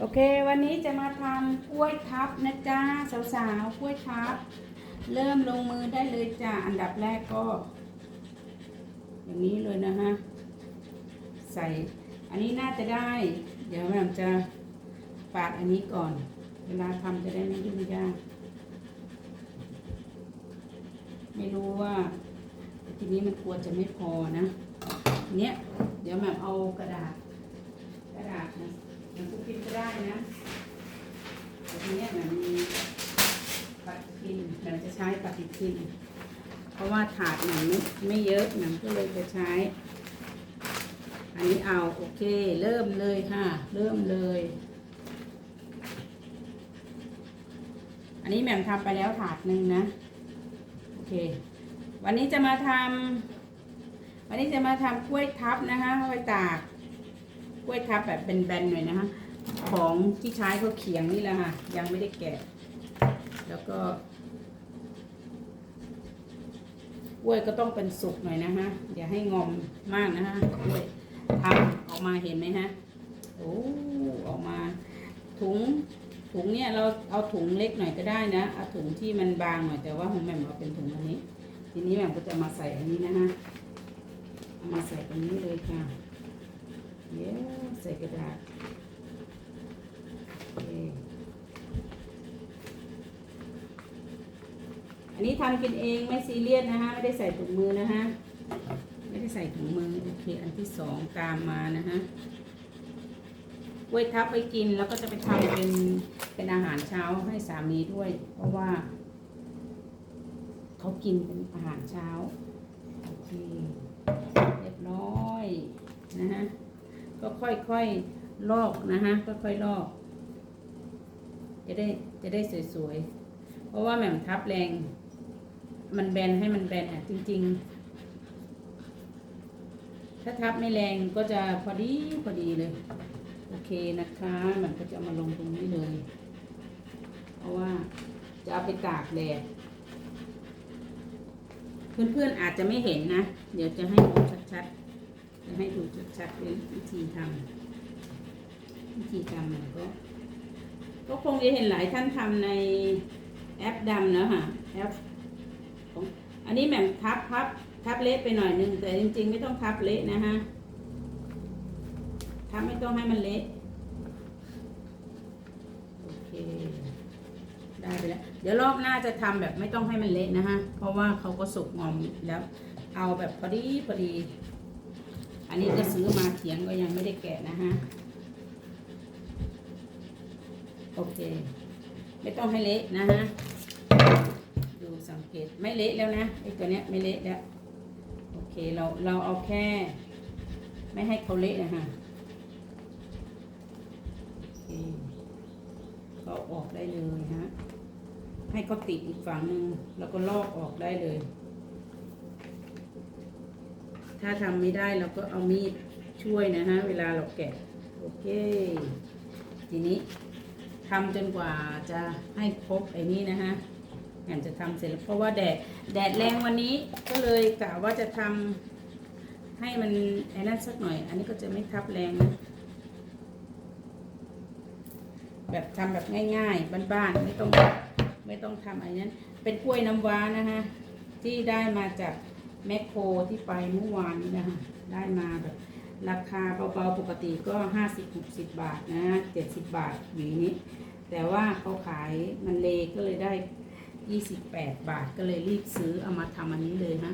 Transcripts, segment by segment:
โอเค วันนี้จะมาทำกล้วยทับนะจ๊ะสาวๆกล้วยทับ เริ่มลงมือได้เลยจ้ะอันดับแรกก็ อย่างนี้เลยนะฮะใส่ อันนี้น่าจะได้ เดี๋ยวแม่จะปาดอันนี้ก่อน เวลาทำจะได้ไม่ยุ่งยากไม่รู้ว่า ทีนี้มันกลัวจะไม่พอนะเนี้ยเดี๋ยวแม่เอากระดาษ กระดาษนะ มันก็พิมพ์ก็ได้นะแต่ทีเนี้ยมันมีปฏิทินมันจะใช้ปฏิทิน เพราะว่าถาดหนังไม่ไม่เยอะหนังก็เลยจะใช้ อันนี้เอาโอเค เริ่มเลยค่ะ เริ่มเลย อันนี้แหม่มทำไปแล้วถาดหนึ่งนะ โอเค วันนี้จะมาทำวันนี้จะมาทำกล้วยทับนะคะเอาไว้ตาก กล้วยทับแบบเป็นแบนๆหน่อยนะคะ ของที่ใช้ก็เขียงนี่แหละค่ะ ยังไม่ได้แกะ แล้วก็กล้วยก็ต้องเป็นสุกหน่อยนะคะอย่าให้งอมมากนะคะกล้วยทำออกมาเห็นไหมฮะโอ้ออกมาถุงถุงเนี่ยเราเอาถุงเล็กหน่อยก็ได้นะเอาถุงที่มันบางหน่อยแต่ว่าของแม่มเอาเป็นถุงอันนี้ ทีนี้แม่ก็จะมาใส่อันนี้นะคะเอามาใส่ตรงนี้เลยค่ะ เดี๋ยวใส่กระดาษอันนี้ทำกินเองไม่ซีเรียสนะคะไม่ได้ใส่ถุงมือนะคะไม่ได้ใส่ถุงมือโอเคอันที่สองตามมานะคะกล้วยทับไปกินแล้วก็จะไปทำเป็นเป็นอาหารเช้าให้สามีด้วย เพราะว่าเขากินเป็นอาหารเช้าโอเคเรียบร้อยนะฮะ ก็ค่อยๆลอกนะฮะค่อยๆลอก จะได้จะได้สวยๆ เพราะว่าแหม่มทับแรง มันแบนให้มันแบนอะจริง ๆ ถ้าทับไม่แรงก็จะพอดีพอดีเลย โอเคนะคะมันก็จะมาลงตรงนี้เลย เพราะว่าจะเอาไปตากแดดเพื่อนๆอาจจะไม่เห็นนะ เดี๋ยวจะให้ดูชัดๆ จะให้ดูชัดๆเป็นวิธีทำวิธีทำมันก็ ก็คงจะเห็นหลายท่านทำในแอปดำแล้วค่ะแอปของอันนี้แหม่มทับพับทับเละไปหน่อยนึง แต่จริง ๆ ไม่ต้องทับเละนะฮะทับไม่ต้องให้มันเละโอเคได้ไปแล้วเดี๋ยวรอบหน้าจะทำแบบไม่ต้องให้มันเละนะฮะเพราะว่าเขาก็สุกงอมแล้ว เอาแบบพอดีพอดี นนี้ก็ซื้อมาเขียงก็ยังไม่ได้แกะนะฮะ โอเค ไม่ต้องให้เละนะฮะ ดูสังเกตไม่เละแล้วนะไอ้ตัวเนี้ยไม่เละแล้ว โอเคเราเราเอาแค่ ไม่ให้เขาเละนะฮะก็ออกได้เลยฮะ ให้เขาติดอีกฝั่งหนึ่งแล้วก็ลอกออกได้เลย ถ้าทำไม่ได้เราก็เอามีดช่วยนะฮะ เวลาเราแกะ โอเค ทีนี้ทำจนกว่าจะให้ครบไอ้นี้นะฮะงานจะทำเสร็จแล้วเพราะว่าแดดแดดแรงวันนี้ก็เลยกะว่าจะทำให้มันไอ้นั่นสักหน่อย อันนี้ก็จะไม่ทับแรงนะแบบทำแบบง่ายๆบ้านๆไม่ต้องไม่ต้องทำอะไรนั้น เป็นกล้วยน้ำว้านะฮะที่ได้มาจาก แมคโครที่ไปเมื่อวานนี้นะคะได้มาแบบราคาเบาๆปกติก็ห้าสิบหกสิบบาทนะเจ็ดสิบบาทหวีนี้ แต่ว่าเขาขายมันเลก็เลยได้ยี่สิบแปดบาทก็เลยรีบซื้อเอามาทำอันนี้เลยนะ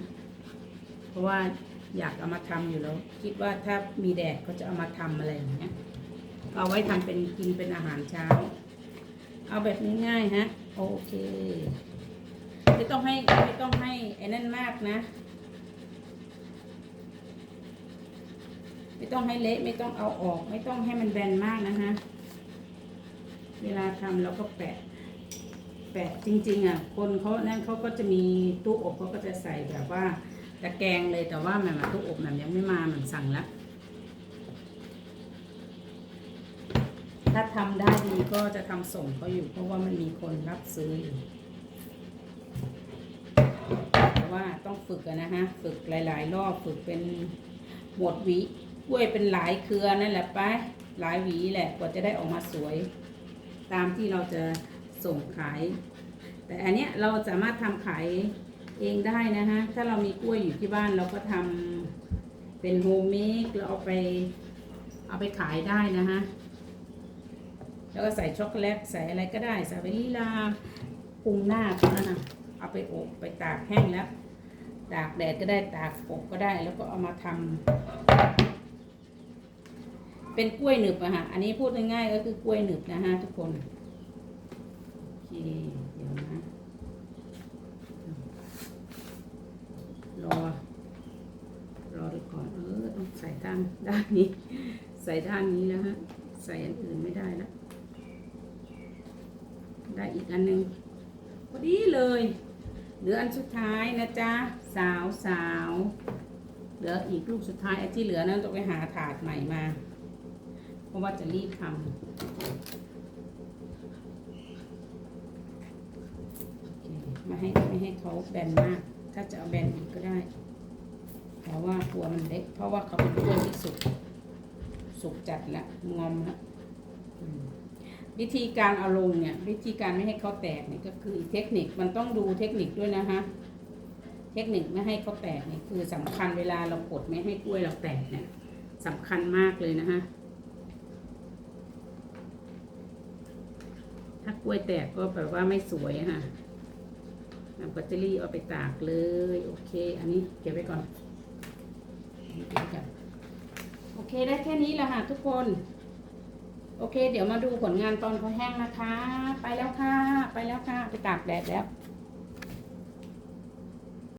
เพราะว่าอยากเอามาทำอยู่แล้ว คิดว่าถ้ามีแดดก็จะเอามาทำอะไรอย่างเงี้ยเอาไว้ทำเป็นกินเป็นอาหารเช้า เอาแบบง่ายๆฮะ โอเค ไม่ต้องให้ไม่ต้องให้ไอ้นั่นมากนะ ไม่ ต้องให้เละไม่ต้องเอาออก ไม่ต้องให้มันแบนมากนะฮะเวลาทำเราก็แปะ แปะจริง ๆ อะ คนเขานั่นเขาก็จะมีตู้อบเขาก็จะใส่แบบว่าตะแกรงเลยแต่ว่าแหมันตู้อบแหมันยังไม่มามันสั่งแล้วถ้าทำได้ดีก็จะทำส่งเขาอยู่เพราะว่ามันมีคนรับซื้ออยู่แต่ว่าต้องฝึกนะฮะ ฝึกหลาย ๆ รอบฝึกเป็นหมดวิ กล้วยเป็นหลายเครือนั่นแหละไปหลายหวีแหละกว่าจะได้ออกมาสวย ตามที่เราจะส่งขาย แต่อันเนี้ยเราสามารถทำขายเองได้นะฮะ ถ้าเรามีกล้วยอยู่ที่บ้านเราก็ทำเป็นโฮมเมดเราเอาไปเอาไปขายได้นะฮะ แล้วก็ใส่ช็อกโกแลตใส่อะไรก็ได้ใส่วานิลลาปรุงหน้าเขานะฮะเอาไปอบไปตากแห้งแล้ว ตากแดดก็ได้ตากอบก็ได้ แล้วก็เอามาทำ เป็นกล้วยหนึบอะฮะอันนี้พูดง่ายๆก็คือกล้วยหนึบนะฮะทุกคนโอเคเดี๋ยวนะรอรอดูก่อนเออต้องใส่ด้านด้านนี้ ใส่ด้านนี้แล้วฮะใส่อันอื่นไม่ได้แล้วได้อีกอันหนึงพอดีเลยเหลืออันสุดท้ายนะจ๊ะสาวสาวเหลืออีกลูกสุดท้ายไอ้ที่เหลือนั้นต้องไปหาถาดใหม่มา ราะว่าจะรีบทำไม่ให้ไม่ให้เขาแบนมาก ถ้าจะเอาแบนอีกก็ได้แต่ว่าตัวมันเล็ก เพราะว่าเขาเป็นกล้วยที่สุกสุกจัดละงอมละวิธีการเอาลงเนี่ย วิธีการไม่ให้เขาแตกเนี่ยก็คืออีกเทคนิคมันต้องดูเทคนิคด้วยนะคะเทคนิคไม่ให้เขาแตกเนี่ยคือสำคัญเวลาเรากดไม่ให้กล้วยเราแตกเนี่ยสำคัญมากเลยนะคะถ้า กล้วยแตกก็แบบว่าไม่สวยค่ะนำแบตเตอรี่เอาไปตากเลย โอเค อันนี้เก็บไว้ก่อนเก็บไว้ก่อนโอเคได้แค่นี้แหละค่ะทุกคน โอเค เดี๋ยวมาดูผลงานตอนเขาแห้งนะคะ ไปแล้วค่ะ ไปแล้วค่ะ ไปตากแดดแล้ว